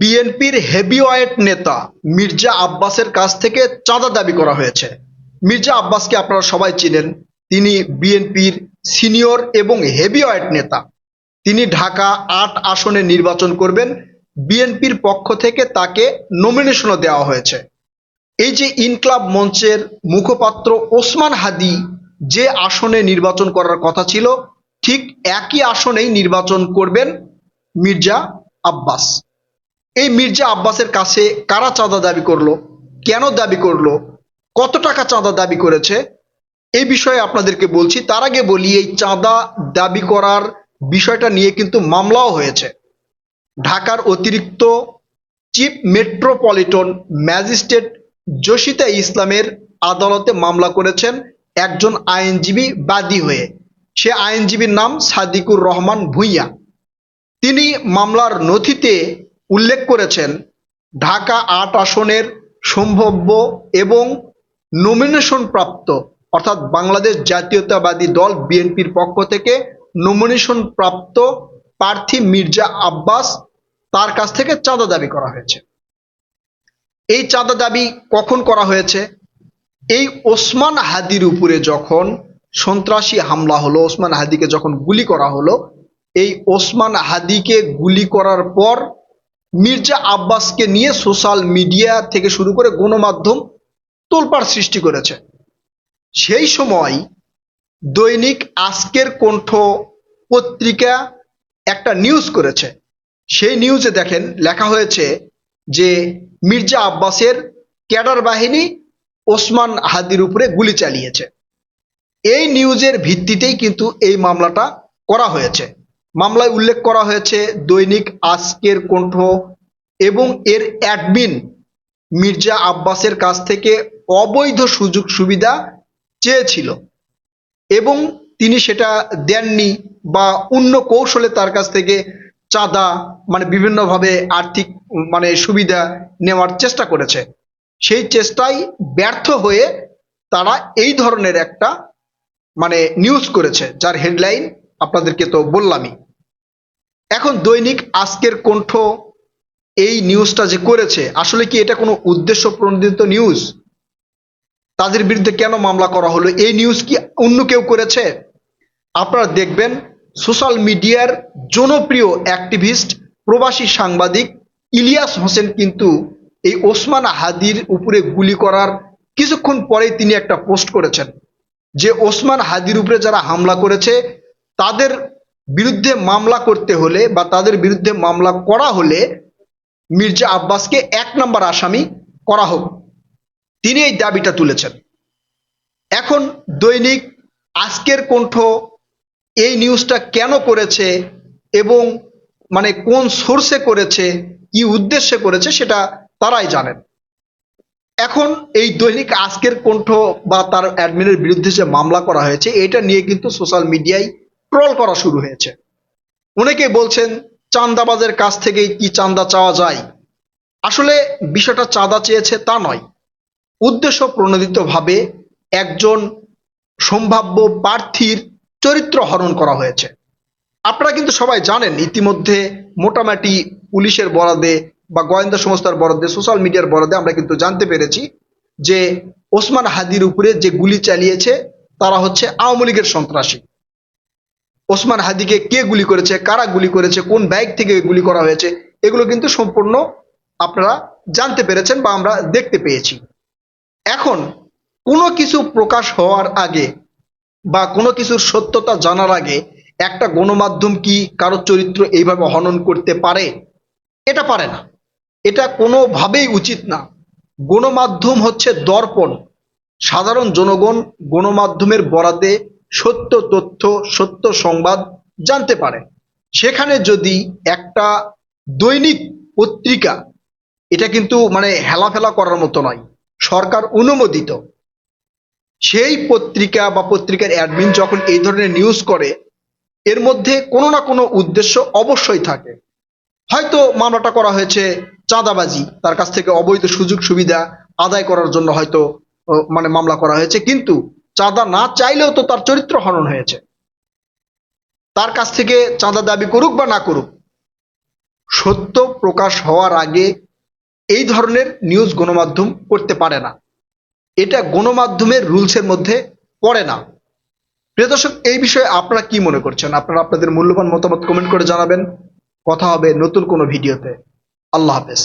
বিএনপির হেভিওয়েট নেতা মির্জা আব্বাসের কাছ থেকে চাঁদা দাবি করা হয়েছে। মির্জা আব্বাসকে আপনারা সবাই চিনেন। তিনি বিএনপির সিনিয়র এবং হেভিওয়েট নেতা। তিনি ঢাকা আট আসনে নির্বাচন করবেন। বিএনপির পক্ষ থেকে তাকে নমিনেশনও দেওয়া হয়েছে। এই যে ইনক্লাব মঞ্চের মুখপাত্র ওসমান হাদি যে আসনে নির্বাচন করার কথা ছিল, ঠিক একই আসনেই নির্বাচন করবেন মির্জা আব্বাস। এই মির্জা আব্বাসের কাছে কারা চাঁদা দাবি করল? কেন দাবি করল? কত টাকা চাঁদা দাবি করেছে? এই বিষয়ে আপনাদেরকে বলছি। তার আগে বলি, এই চাঁদা দাবি করার বিষয়টা নিয়ে কিন্তু মামলাও হয়েছে। ঢাকার অতিরিক্ত চিফ মেট্রোপলিটন ম্যাজিস্ট্রেট জসিতা ইসলামের আদালতে মামলা করেছেন একজন আইনজীবী বাদী হয়ে। সে আইনজীবীর নাম সাদিকুর রহমান ভুইয়া। তিনি মামলার নথিতে উল্লেখ করেছেন, ঢাকা আট আসনের সম্ভাব্য এবং নমিনেশন প্রাপ্ত, অর্থাৎ বাংলাদেশ জাতীয়তাবাদী দল বিএনপির পক্ষ থেকে নমিনেশন প্রাপ্ত প্রার্থী মির্জা আব্বাস তার কাছ থেকে চাঁদা দাবি করা হয়েছে। এই চাঁদা দাবি কখন করা হয়েছে? এই ওসমান হাদির উপরে যখন সন্ত্রাসী হামলা হলো, ওসমান হাদিকে যখন গুলি করা হলো, এই ওসমান হাদিকে গুলি করার পর মির্জা আব্বাসকে নিয়ে সোশ্যাল মিডিয়া থেকে শুরু করে গণমাধ্যম তোলপাড় সৃষ্টি করেছে। সেই সময় দৈনিক আজকের কণ্ঠ পত্রিকা একটা নিউজ করেছে। সেই নিউজে দেখেন, লেখা হয়েছে যে মির্জা আব্বাসের ক্যাডার বাহিনী ওসমান হাদির উপরে গুলি চালিয়েছে। এই নিউজের ভিত্তিতেই কিন্তু এই মামলাটা করা হয়েছে। মামলায় উল্লেখ করা হয়েছে দৈনিক আজকের কণ্ঠ এবং এর অ্যাডমিন মির্জা আব্বাসের কাছ থেকে অবৈধ সুযোগ সুবিধা চেয়েছিল এবং তিনি সেটা দেননি বা অন্য কৌশলে তার কাছ থেকে চাঁদা মানে বিভিন্নভাবে আর্থিক মানে সুবিধা নেওয়ার চেষ্টা করেছে। সেই চেষ্টায় ব্যর্থ হয়ে তারা এই ধরনের একটা মানে নিউজ করেছে, যার হেডলাইন আপনাদেরকে তো বললামই। এখন দৈনিক আজকের কণ্ঠ এই নিউজটা যে করেছে, আসলে কি এটা কোনো উদ্দেশ্য প্রণোদিত নিউজ? তাদের বিরুদ্ধে কেন মামলা করা হলো? এই নিউজ কি অন্য কেউ করেছে? আপনারা দেখবেন, সোশ্যাল মিডিয়ার জনপ্রিয় অ্যাক্টিভিস্ট, প্রবাসী সাংবাদিক ইলিয়াস হোসেন কিন্তু এই ওসমান হাদির উপরে গুলি করার কিছুক্ষণ পরেই তিনি একটা পোস্ট করেছেন, যে ওসমান হাদির উপরে যারা হামলা করেছে তাদের বিরুদ্ধে মামলা করতে হলে বা তাদের বিরুদ্ধে মামলা করা হলে মির্জা আব্বাসকে এক নম্বর আসামি করা হোক। তিনি এই দাবিটা তুলেছেন। এখন দৈনিক আজকের কণ্ঠ এই নিউজটা কেন করেছে এবং মানে কোন সোর্সে করেছে, কি উদ্দেশ্যে করেছে সেটা তারাই জানেন। এখন এই দৈনিক আজকের কণ্ঠ বা তার অ্যাডমিনের বিরুদ্ধে যে মামলা করা হয়েছে, এটা নিয়ে কিন্তু সোশ্যাল মিডিয়ায় ট্রল করা শুরু হয়েছে। অনেকে বলছেন চান্দাবাজের কাছ থেকেই কি চান্দা চাওয়া যায়? আসলে বিষয়টা চাঁদা চেয়েছে তা নয়। উদ্দেশ্য প্রণোদিতভাবে একজন সম্ভাব্য প্রার্থীর চরিত্র হরণ করা হয়েছে। আপনারা কিন্তু সবাই জানেন, ইতিমধ্যে মোটামুটি পুলিশের বরাদে বা গোয়েন্দা সংস্থার বরাদে, সোশ্যাল মিডিয়ার বরাদে আমরা কিন্তু জানতে পেরেছি যে ওসমান হাদির উপরে যে গুলি চালিয়েছে, তারা হচ্ছে আওয়ামী লীগের সন্ত্রাসী। ওসমান হাদিকে কে গুলি করেছে, কারা গুলি করেছে, কোন ব্যাগ থেকে গুলি করা হয়েছে, এগুলো কিন্তু সম্পূর্ণ আপনারা জানতে পেরেছেন বা আমরা দেখতে পেয়েছি। এখন, কোনো কিছু প্রকাশ হওয়ার আগে বা কোনো কিছুর সত্যতা জানার আগে একটা গণমাধ্যম কি কারও চরিত্র এইভাবে হনন করতে পারে? এটা পারে না। এটা কোনোভাবেই উচিত না। গণমাধ্যম হচ্ছে দর্পণ। সাধারণ জনগণ গণমাধ্যমের বরাদে সত্য তথ্য, সত্য সংবাদ জানতে পারে। সেখানে যদি একটা দৈনিক পত্রিকা, এটা কিন্তু মানে হেলাফেলা করার মতো নয়, সরকার অনুমোদিত। সেই পত্রিকা বা পত্রিকার অ্যাডমিন যখন এই ধরনের নিউজ করে, এর মধ্যে কোনো না কোনো উদ্দেশ্য অবশ্যই থাকে। হয়তো মামলাটা করা হয়েছে চাঁদাবাজি, তার কাছ থেকে অবৈধ সুযোগ সুবিধা আদায় করার জন্য হয়তো মানে মামলা করা হয়েছে, কিন্তু চাঁদা না চাইলেও তো তার চরিত্র হনন হয়েছে। তার কাছ থেকে চাঁদা দাবি করুক বা না করুক, সত্য প্রকাশ হওয়ার আগে এই ধরনের নিউজ গণমাধ্যম করতে পারে না। এটা গণমাধ্যমের রুলসের মধ্যে পড়ে না। প্রিয় দর্শক, এই বিষয়ে আপনারা কি মনে করছেন? আপনারা আপনাদের মূল্যবান মতামত কমেন্ট করে জানাবেন। কথা হবে নতুন কোনো ভিডিওতে আল্লাহ হাফেজ।